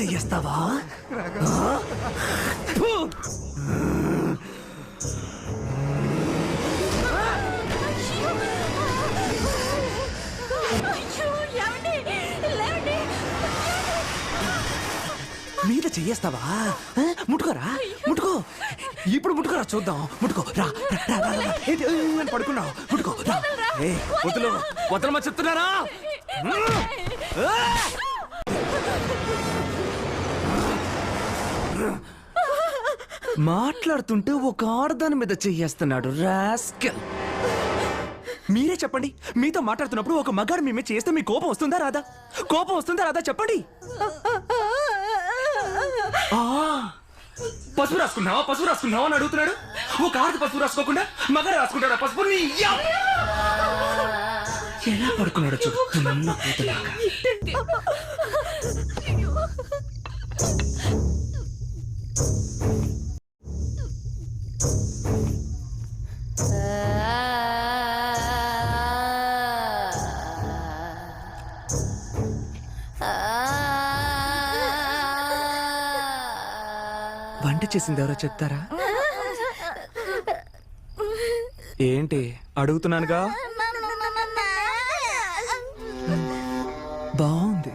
చెయ్యేస్తావా. మీద చెయ్యేస్తావా? ముట్టుకోరా? ముట్టుకో. ఇప్పుడు ముట్టుకోరా చూద్దాం. ముట్టుకో. రా పడుకున్నావు. ముట్టుకో. రా. వదులు. వదలమా చెప్తున్నారా! మాట్లాడుతుంటే ఒక ఆడదాని మీద చెయ్యేస్తున్నాడు రాస్కల్. మీరే చెప్పండి. మీతో మాట్లాడుతున్నప్పుడు ఒక మగాడు మీ మీద చేస్తే మీ కోపం వస్తుందా రాదా? కోపం వస్తుందా రాదా? చెప్పండి. ఆ, పసుపు రాసుకున్నావా? పసుపు రాసుకున్నావా అని అడుగుతున్నాడు. ఒక ఆడది పసుపు రాసుకోకుండా మగాడు రాసుకుంటాడా? పసుపు ఎలా పడుకున్నాడు చూడు. కూతులాగా. వంట చేసింది ఎవరో చెప్తారా? ఏంటి? అడుగుతున్నానుగా? బాగుంది.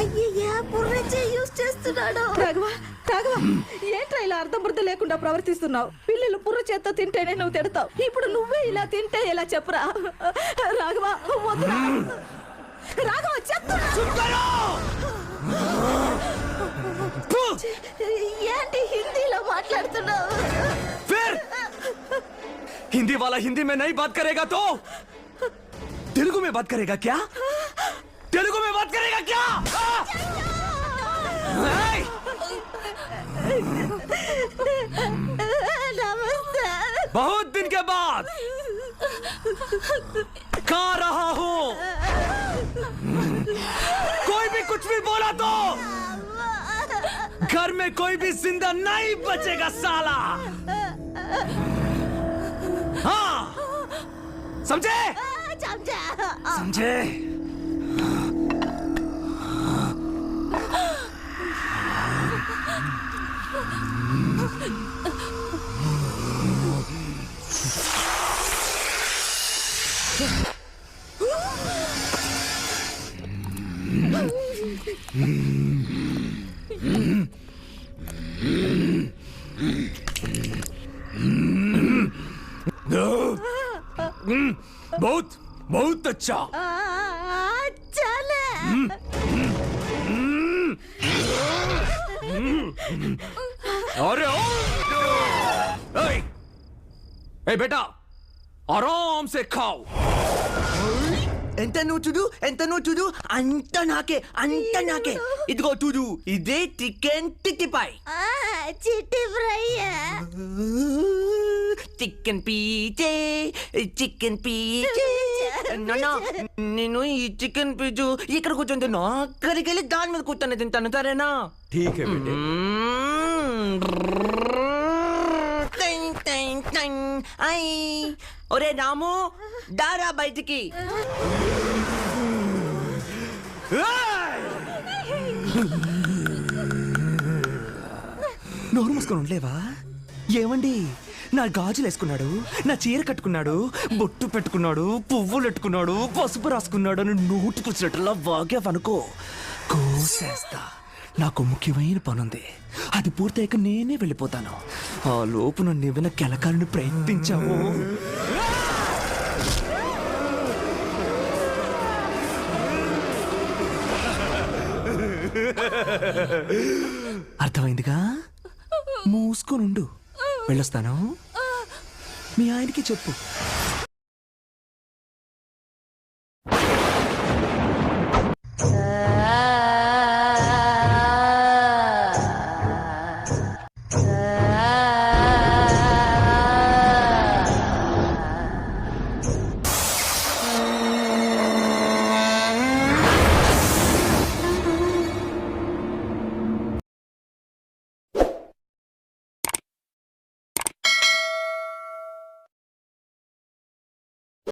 అయ్యయ్యా బుర్రచ్చే యూస్ చేస్తున్నాడు. రాఘవ రాఘవ ఏంట్రా ఇలా అర్థం బుద్ధ లేకుండా ప్రవర్తిస్తున్నావు పిల్లలు పుర్ర చేత్తో తింటేనే నువ్వు తిడతావు ఇప్పుడు నువ్వే ఇలా తింటే ఇలా చెప్పురా రాఘవ వద్దురా రాఘవ చెప్తున్నా ఫు! ఏంటి హిందీలో మాట్లాడుతున్నావు फिर हिंदी वाला हिंदी में नहीं बात करेगा तो तेलुगु में बात करेगा क्या तेलुगु में बात करेगा क्या हाँ? नहीं! नमस्ते बहुत दिन के बाद। कहा रहा हूँ? कोई भी कुछ भी बोला तो घर में कोई भी ज़िंदा नहीं बचेगा साला। हाँ समझे? हाँ, समझे। समझे? 못, 못 듣죠. 아, 짜네. ए बेटा आराम से खाओ ఎంత నువ్వు చూడు ఎంత నువ్వు చూడు అంత నాకే అంత నాకే ఇదిగో చూడు ఇదే చికెన్ టిక్కిపాయ్ చిట్టి ఫ్రై చికెన్ పీచే చికెన్ పీచే నాన్న నేను ఈ చికెన్ పీచు ఇక్కడ కూర్చుంటే నా అక్కడికి వెళ్ళి దాని మీద కూర్చొని తింటాను సరేనా ठीक ఒరే రాము దారా బయటికి. నోరు మూసుకొని ఉండలేవా? ఏమండి? నా గాజులు వేసుకున్నాడు నా చీర కట్టుకున్నాడు బొట్టు పెట్టుకున్నాడు పువ్వులు పెట్టుకున్నాడు పసుపు రాసుకున్నాడు అని నోటు పుచ్చినట్టులా వాగావనుకో కోసేస్తా. నాకు ముఖ్యమైన పనుంది. అది పూర్తయ్యాక నేనే వెళ్ళిపోతాను. ఆ లోపు నన్ను ఏమైనా కెలకాలని ప్రయత్నించావు. అర్థమైందిగా? మూసుకొనుండు వెళ్ళొస్తాను. మీ ఆయనకి చెప్పు.